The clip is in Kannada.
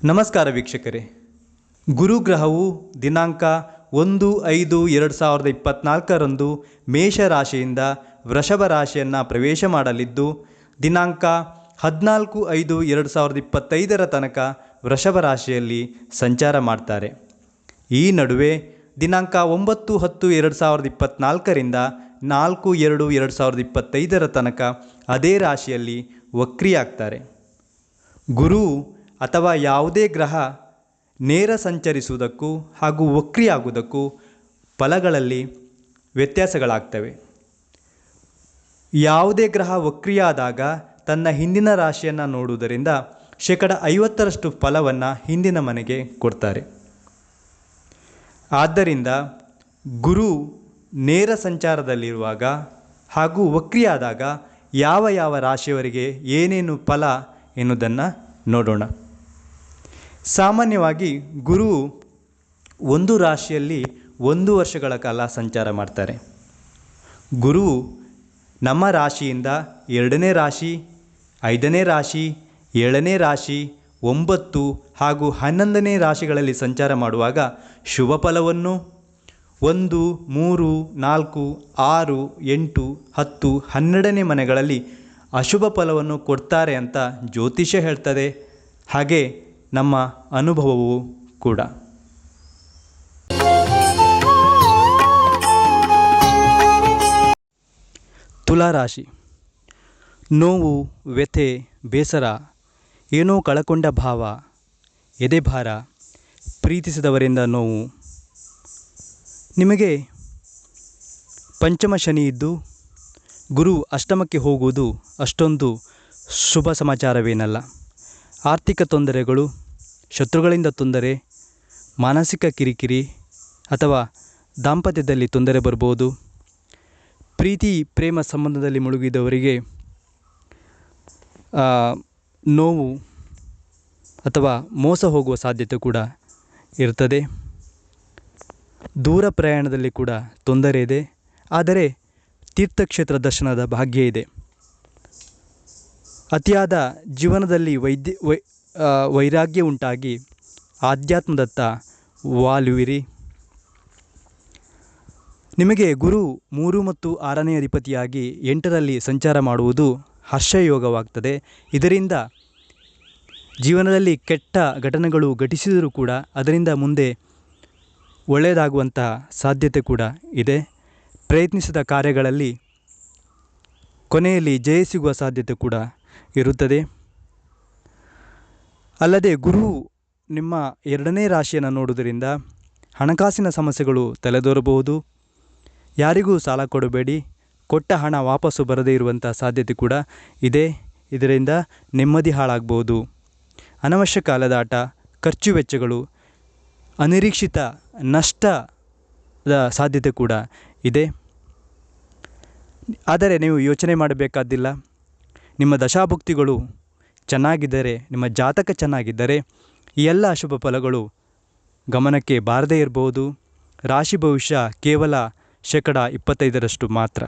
ನಮಸ್ಕಾರ ವೀಕ್ಷಕರೇ. ಗುರುಗ್ರಹವು ದಿನಾಂಕ ಒಂದು ಐದು ಎರಡು ಸಾವಿರದ ಇಪ್ಪತ್ತ್ನಾಲ್ಕರಂದು ಮೇಷರಾಶಿಯಿಂದ ವೃಷಭ ರಾಶಿಯನ್ನು ಪ್ರವೇಶ ಮಾಡಲಿದ್ದು, ದಿನಾಂಕ ಹದಿನಾಲ್ಕು ಐದು ಎರಡು ಸಾವಿರದ ಇಪ್ಪತ್ತೈದರ ತನಕ ವೃಷಭ ರಾಶಿಯಲ್ಲಿ ಸಂಚಾರ ಮಾಡ್ತಾರೆ. ಈ ನಡುವೆ ದಿನಾಂಕ ಒಂಬತ್ತು ಹತ್ತು ಎರಡು ಸಾವಿರದ ಇಪ್ಪತ್ತ್ನಾಲ್ಕರಿಂದ ನಾಲ್ಕು ಎರಡು ಎರಡು ಸಾವಿರದ ಇಪ್ಪತ್ತೈದರ ತನಕ ಅದೇ ರಾಶಿಯಲ್ಲಿ ವಕ್ರಿಯಾಗ್ತಾರೆ. ಗುರು ಅಥವಾ ಯಾವುದೇ ಗ್ರಹ ನೇರ ಸಂಚರಿಸುವುದಕ್ಕೂ ಹಾಗೂ ವಕ್ರಿಯಾಗುವುದಕ್ಕೂ ಫಲಗಳಲ್ಲಿ ವ್ಯತ್ಯಾಸಗಳಾಗ್ತವೆ. ಯಾವುದೇ ಗ್ರಹ ವಕ್ರಿಯಾದಾಗ ತನ್ನ ಹಿಂದಿನ ರಾಶಿಯನ್ನು ನೋಡುವುದರಿಂದ ಶೇಕಡ ಐವತ್ತರಷ್ಟು ಫಲವನ್ನು ಹಿಂದಿನ ಮನೆಗೆ ಕೊಡ್ತಾರೆ. ಆದ್ದರಿಂದ ಗುರು ನೇರ ಸಂಚಾರದಲ್ಲಿರುವಾಗ ಹಾಗೂ ವಕ್ರಿಯಾದಾಗ ಯಾವ ಯಾವ ರಾಶಿಯವರಿಗೆ ಏನೇನು ಫಲ ಎನ್ನುವುದನ್ನು ನೋಡೋಣ. ಸಾಮಾನ್ಯವಾಗಿ ಗುರು ಒಂದು ರಾಶಿಯಲ್ಲಿ ಒಂದು ವರ್ಷಗಳ ಕಾಲ ಸಂಚಾರ ಮಾಡ್ತಾರೆ. ಗುರು ನಮ್ಮ ರಾಶಿಯಿಂದ ಎರಡನೇ ರಾಶಿ, ಐದನೇ ರಾಶಿ, ಏಳನೇ ರಾಶಿ, ಒಂಬತ್ತು ಹಾಗೂ ಹನ್ನೊಂದನೇ ರಾಶಿಗಳಲ್ಲಿ ಸಂಚಾರ ಮಾಡುವಾಗ ಶುಭ ಫಲವನ್ನು ಒಂದು, ಮೂರು, ನಾಲ್ಕು, ಆರು, ಎಂಟು, ಹತ್ತು, ಹನ್ನೆರಡನೇ ಮನೆಗಳಲ್ಲಿ ಅಶುಭ ಫಲವನ್ನು ಕೊಡ್ತಾರೆ ಅಂತ ಜ್ಯೋತಿಷ್ಯ ಹೇಳ್ತದೆ. ಹಾಗೆ ನಮ್ಮ ಅನುಭವವೂ ಕೂಡ. ತುಲಾರಾಶಿ ನೋವು, ವ್ಯಥೆ, ಬೇಸರ, ಏನೋ ಕಳಕೊಂಡ ಭಾವ, ಎದೆಭಾರ, ಪ್ರೀತಿಸಿದವರಿಂದ ನೋವು. ನಿಮಗೆ ಪಂಚಮ ಶನಿ ಇದ್ದು, ಗುರು ಅಷ್ಟಮಕ್ಕೆ ಹೋಗುವುದು ಅಷ್ಟೊಂದು ಶುಭ ಸಮಾಚಾರವೇನಲ್ಲ. ಆರ್ಥಿಕ ತೊಂದರೆಗಳು, ಶತ್ರುಗಳಿಂದ ತೊಂದರೆ, ಮಾನಸಿಕ ಕಿರಿಕಿರಿ ಅಥವಾ ದಾಂಪತ್ಯದಲ್ಲಿ ತೊಂದರೆ ಬರ್ಬೋದು. ಪ್ರೀತಿ, ಪ್ರೇಮ ಸಂಬಂಧದಲ್ಲಿ ಮುಳುಗಿದವರಿಗೆ ನೋವು ಅಥವಾ ಮೋಸ ಹೋಗುವ ಸಾಧ್ಯತೆ ಕೂಡ ಇರ್ತದೆ. ದೂರ ಪ್ರಯಾಣದಲ್ಲಿ ಕೂಡ ತೊಂದರೆ ಇದೆ. ಆದರೆ ತೀರ್ಥಕ್ಷೇತ್ರ ದರ್ಶನದ ಭಾಗ್ಯ ಇದೆ. ಅತಿಯಾದ ಜೀವನದಲ್ಲಿ ವೈದ್ಯ, ವೈ ವೈರಾಗ್ಯ ಉಂಟಾಗಿ ಆಧ್ಯಾತ್ಮದತ್ತ ವಾಲುವಿರಿ. ನಿಮಗೆ ಗುರು ಮೂರು ಮತ್ತು ಆರನೇ ಅಧಿಪತಿಯಾಗಿ ಎಂಟರಲ್ಲಿ ಸಂಚಾರ ಮಾಡುವುದು ಹರ್ಷಯೋಗವಾಗ್ತದೆ. ಇದರಿಂದ ಜೀವನದಲ್ಲಿ ಕೆಟ್ಟ ಘಟನೆಗಳು ಘಟಿಸಿದರೂ ಕೂಡ ಅದರಿಂದ ಮುಂದೆ ಒಳ್ಳೆಯದಾಗುವಂತಹ ಸಾಧ್ಯತೆ ಕೂಡ ಇದೆ. ಪ್ರಯತ್ನಿಸಿದ ಕಾರ್ಯಗಳಲ್ಲಿ ಕೊನೆಯಲ್ಲಿ ಜಯ ಸಿಗುವ ಸಾಧ್ಯತೆ ಕೂಡ ಇರುತ್ತದೆ. ಅಲ್ಲದೆ ಗುರು ನಿಮ್ಮ ಎರಡನೇ ರಾಶಿಯನ್ನು ನೋಡುವುದರಿಂದ ಹಣಕಾಸಿನ ಸಮಸ್ಯೆಗಳು ತಲೆದೋರಬಹುದು. ಯಾರಿಗೂ ಸಾಲ ಕೊಡಬೇಡಿ. ಕೊಟ್ಟ ಹಣ ವಾಪಸ್ಸು ಬರದೇ ಇರುವಂಥ ಸಾಧ್ಯತೆ ಕೂಡ ಇದೆ. ಇದರಿಂದ ನೆಮ್ಮದಿ ಹಾಳಾಗಬಹುದು. ಅನವಶ್ಯಕ ಅಲೆದಾಟ ಖರ್ಚು ವೆಚ್ಚಗಳು, ಅನಿರೀಕ್ಷಿತ ನಷ್ಟದ ಸಾಧ್ಯತೆ ಕೂಡ ಇದೆ. ಆದರೆ ನೀವು ಯೋಚನೆ ಮಾಡಬೇಕಾದ್ದಿಲ್ಲ ನಿಮ್ಮ ದಶಾಭುಕ್ತಿಗಳು ಚೆನ್ನಾಗಿದ್ದರೆ, ನಿಮ್ಮ ಜಾತಕ ಚೆನ್ನಾಗಿದ್ದರೆ, ಈ ಎಲ್ಲ ಅಶುಭ ಫಲಗಳು ಗಮನಕ್ಕೆ ಬಾರದೇ ಇರಬಹುದು. ರಾಶಿ ಭವಿಷ್ಯ ಕೇವಲ ಶೇಕಡ ಇಪ್ಪತ್ತೈದರಷ್ಟು ಮಾತ್ರ.